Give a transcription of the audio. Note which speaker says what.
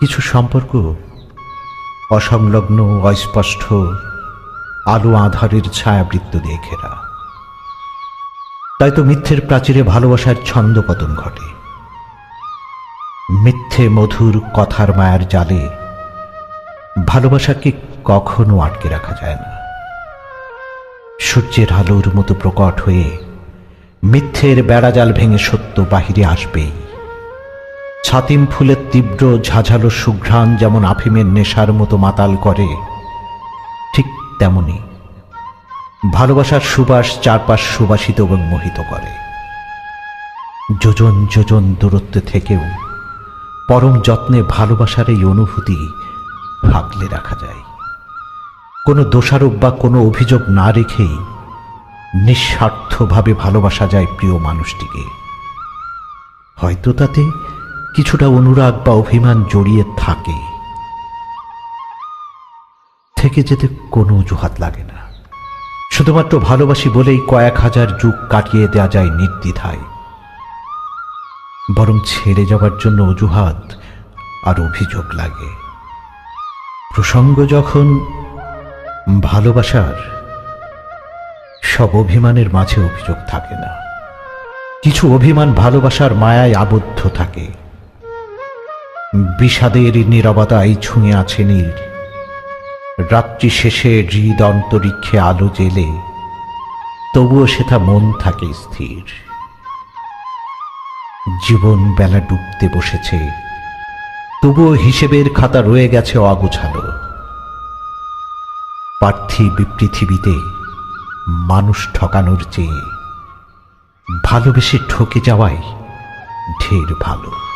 Speaker 1: কিছু সম্পর্ক? অসংলগ্ন, অস্পষ্ট, আলো আধারের ছায়াবৃত্ত দিয়ে ঘেরা তাই তো মিথ্যের প্রাচীরে ভালোবাসার ছন্দ ছন্দপতন ঘটে। মিথ্যে মধুর কথার মায়ার জালে ভালোবাসাকে কখনো আটকে রাখা যায় না। সূর্যের আলোর মতো প্রকট হয়ে মিথ্যের বেড়াজাল ভেঙে সত্য বাহিরে আসবেই। ছাতিম ফুলের তীব্র ঝাঝালো সুঘ্রাণ যেমন আফিমের নেশার মতো মাতাল করে, ঠিক তেমনি ভালোবাসার সুবাস চারপাশ সুবাসিত এবং মোহিত করে। যোজন যোজন দূরত্বে থেকেও পরম যত্নে ভালোবাসার এই অনুভূতি আগলে রাখা যায়। কোনো দোষারোপ বা কোনো অভিযোগ না রেখেই নিঃস্বার্থভাবে ভালোবাসা যায় প্রিয় মানুষটিকে। হয়তো তাতে কিছুটা অনুরাগ বা অভিমান জড়িয়ে থাকে। থেকে যেতে কোনো অজুহাত লাগে না। শুধুমাত্র ভালোবাসি বলেই কয়েক হাজার যুগ কাটিয়ে দেওয়া যায় নির্দ্বিধায়। বরং ছেড়ে যাওয়ার জন্য অজুহাত আর অভিযোগ লাগে। প্রসঙ্গ যখন ভালোবাসার সব অভিমানের মাঝে অভিযোগ থাকে না। কিছু অভিমান ভালোবাসার মায়ায় আবদ্ধ থাকে। বিষাদের নীরবতায় ছুঁয়ে আছে নীল। রাত্রি শেষে হৃদ অন্তরিক্ষে আলো জেলে, তবুও সেটা মন থাকে স্থির। জীবন বেলা ডুবতে বসেছে, তবুও হিসেবের খাতা রয়ে গেছে অগোছালো। পার্থিব পৃথিবীতে মানুষ ঠকানোর চেয়ে ভালোবেসে ঠকে যাওয়াই ঢের ভালো।